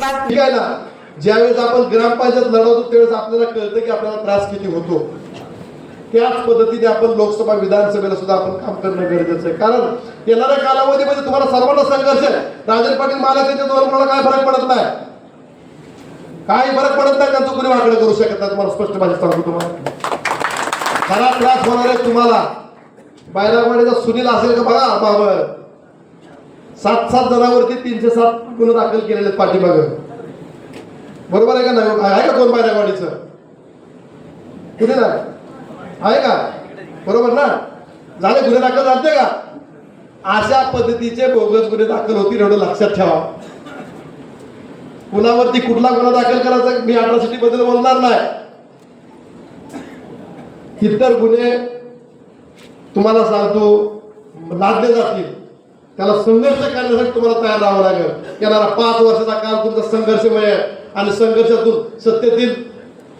बातमी ना? ज्यावेळेस आपण ग्रामपंचायत लढवतो त्यावेळेस आपल्याला कळतं की आपल्याला त्रास किती होतो. त्याच पद्धतीने आपण लोकसभा विधानसभेला सुद्धा आपण काम करणं गरजेचं आहे. कारण येणाऱ्या कालावधीमध्ये तुम्हाला सर्वांना संघर्ष आहे. राजन पाटील मला त्यांच्या मला काय फरक पडत नाही. काही फरक पडत नाही त्यांचं कुणी वाकडं करू शकत नाही. तुम्हाला स्पष्ट भाषेत सांगतो तुम्हाला. खरा त्रास होणार आहे तुम्हाला. बायरावाडीचा सुनील असेल का बघा बाबर सात सात जणांवरती तीनशे सात गुन्हे दाखल केलेले आहेत पाठीमागं. बरोबर आहे का नाही? आहे का कोण बायरावाडीचं कुठे ना? आहे का? बरोबर ना? झाले गुन्हे दाखल झाले का? अशा पद्धतीचे बोगस गुन्हे दाखल होतील एवढं लक्षात ठेवा. कुणावरती कुठला गुन्हा दाखल करायचा मी अट्रॉसिटी बद्दल बोलणार नाही. इतर गुन्हे तुम्हाला सांगतो लादले जातील. त्याला संघर्ष करण्यासाठी तुम्हाला तयार राहावं लागेल. येणारा पाच वर्षाचा काळ तुमचा संघर्षमय आहे. आणि संघर्षातून सत्तेतील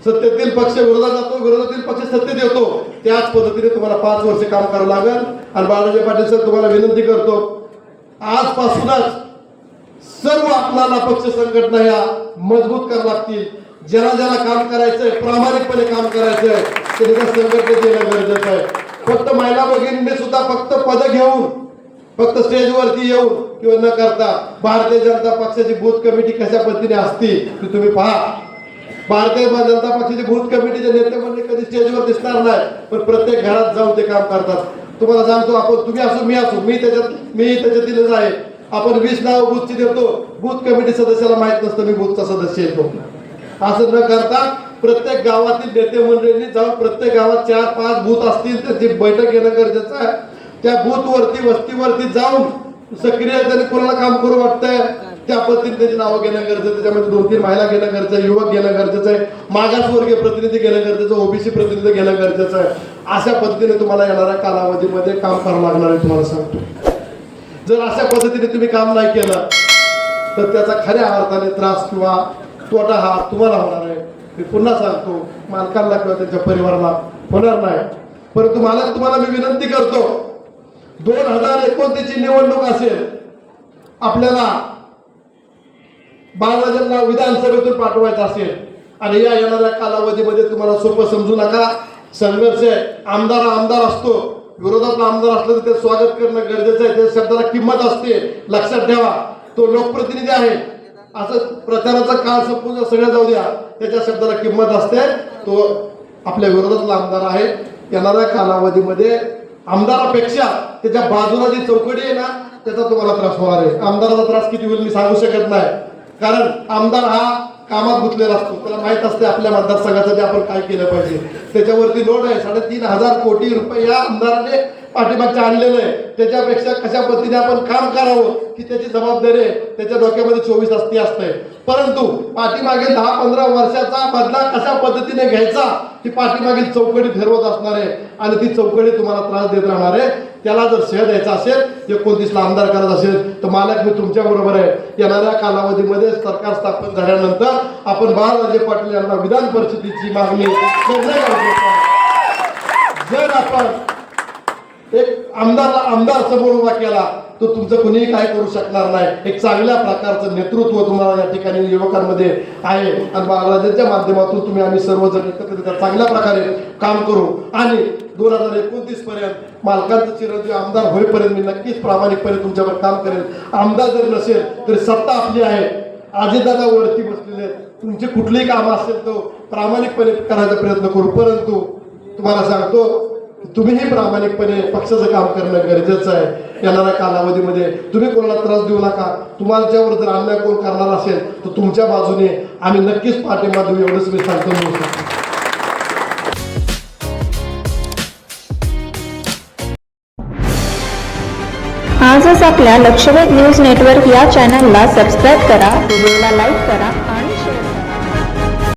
सत्तेतील पक्ष विरोधात जातो विरोधातील पक्ष सत्तेत येतो. त्याच पद्धतीने तुम्हाला पाच वर्ष काम करावं लागेल. आणि बाळाजी पाटील सर तुम्हाला विनंती करतो आजपासूनच सर्व आपल्याला पक्ष संघटना या मजबूत करावं लागतील. ज्याला ज्याला काम करायचंय प्रामाणिकपणे काम करायचंय त्यांनी संघटनेत येणं गरजेचं आहे. फक्त महिला भगिनीने सुद्धा फक्त पद घेऊन फक्त स्टेजवरती येऊन किंवा न करता भारतीय जनता पक्षाची बूथ कमिटी कशा पद्धतीने असती ती तुम्ही पहा. भारतीय जनता पक्षाची बूथ कमिटीचे नेते म्हणजे कधी स्टेजवर दिसणार नाही पण प्रत्येक घरात जाऊन ते काम करतात. तुम्हाला सांगतो आपण तुम्ही असो मी असो मी त्याच्यात मी त्याच्यातीलच आहे. आपण वीस नाव बूथची देतो बूथ कमिटी सदस्याला माहीत नसतं मी बूथचा सदस्य येतो असं न करता प्रत्येक गावातील नेते मंडळींनी जाऊन प्रत्येक गावात चार पाच बूथ असतील त्याची बैठक घेणं गरजेचं आहे. त्या बूथवरती वस्तीवरती जाऊन सक्रिय सक्रियतेने कोणाला काम करू वाटतंय त्या पद्धतीने त्याची नावं घेणं गरजेचं त्याच्यामध्ये दोन तीन महिला घेणं गरजेचं आहे युवक घेणं गरजेचं आहे मागासवर्गीय प्रतिनिधी घेणं गरजेचं ओबीसी प्रतिनिधी घेणं गरजेचं आहे. अशा पद्धतीने तुम्हाला येणाऱ्या कालावधीमध्ये काम करावं लागणार आहे तुम्हाला सांगतो जर अशा पद्धतीने तुम्ही काम नाही केलं तर त्याचा खऱ्या अर्थाने त्रास किंवा तोटा हा तुम्हाला होणार आहे. मी पुन्हा सांगतो मालकांना किंवा त्यांच्या परिवाराला होणार नाही. परंतु मला तुम्हाला मी विनंती करतो दोन हजार एकोणतीसची निवडणूक असेल आपल्याला बाळराजांना विधानसभेतून पाठवायचं असेल आणि या येणाऱ्या कालावधीमध्ये तुम्हाला सोपं समजू नका. संघर्ष आहे आमदार हा आमदार असतो विरोधातला आमदार असलं तर ते स्वागत करणं गरजेचं आहे त्या शब्दाला किंमत असते लक्षात ठेवा. तो लोकप्रतिनिधी आहे. असं प्रचाराचा काळ संपून सगळं जाऊ द्या. त्याच्या शब्दाला किंमत असते. तो आपल्या विरोधातला आमदार आहे. येणाऱ्या कालावधीमध्ये आमदारापेक्षा त्याच्या बाजूला जी चौकडी आहे ना त्याचा तुम्हाला त्रास होणार आहे. आमदाराचा त्रास किती होईल मी सांगू शकत नाही. कारण आमदार हा कामात गुंतलेला असतो. त्याला माहीत असते आपल्या मतदारसंघासाठी आपण काय केलं पाहिजे. त्याच्यावरती लोड आहे. साडेतीन हजार कोटी रुपये या आमदाराने पाठीमागच्या आणलेलं आहे. त्याच्यापेक्षा कशा पद्धतीने आपण काम करावं की त्याची जबाबदारी आहे. त्याच्या डोक्यामध्ये चोवीस असती असते परंतु पाठीमागे दहा पंधरा वर्षाचा बदला कशा पद्धतीने घ्यायचा ती पाठीमागील चौकडी ठरवत असणार आहे आणि ती चौकडी तुम्हाला त्रास देत राहणार आहे. त्याला जर श्रेय द्यायचा असेल एकोणतीसला आमदार करत असेल तर मालक मी तुमच्या बरोबर आहे. येणाऱ्या कालावधीमध्ये सरकार स्थापन झाल्यानंतर आपण बाळराजे पाटील यांना विधान परिषदेची मागणी जर आपण एक आमदारला आमदार समोर उभा केला तो तुमचं कुणीही काय करू शकणार नाही. एक चांगल्या प्रकारचं नेतृत्व तुम्हाला या ठिकाणी युवकांमध्ये आहे. आणि बाळराजांच्या माध्यमातून तुम्ही आम्ही सर्वजण एकत्रित चांगल्या प्रकारे काम करू. आणि दोन हजार एकोणतीस पर्यंत मालकांचं चिरंजीव आमदार होईपर्यंत मी नक्कीच प्रामाणिकपणे तुमच्यावर काम करेल आमदार जर नसेल तरी सत्ता आपली आहे. आजीदादा वरती बसलेले तुमचे कुठलेही काम असेल तो प्रामाणिकपणे करायचा प्रयत्न करू. परंतु तुम्हाला सांगतो तुम्हीही प्रामाणिकपणे पक्षाचं काम करणं गरजेचं आहे. येणाऱ्या कालावधीमध्ये तुम्ही कोणाला त्रास देऊ नका. तुम्हाच्यावर जर अन्याय कोण करणार असेल तर तुमच्या बाजूने आम्ही नक्कीच पाठिंबा देऊ एवढंच मी सांगतो म्हणू आजच आपल्या लक्षवेध न्यूज नेटवर्क या चॅनलला सबस्क्राईब करा व्हिडिओला लाईक करा.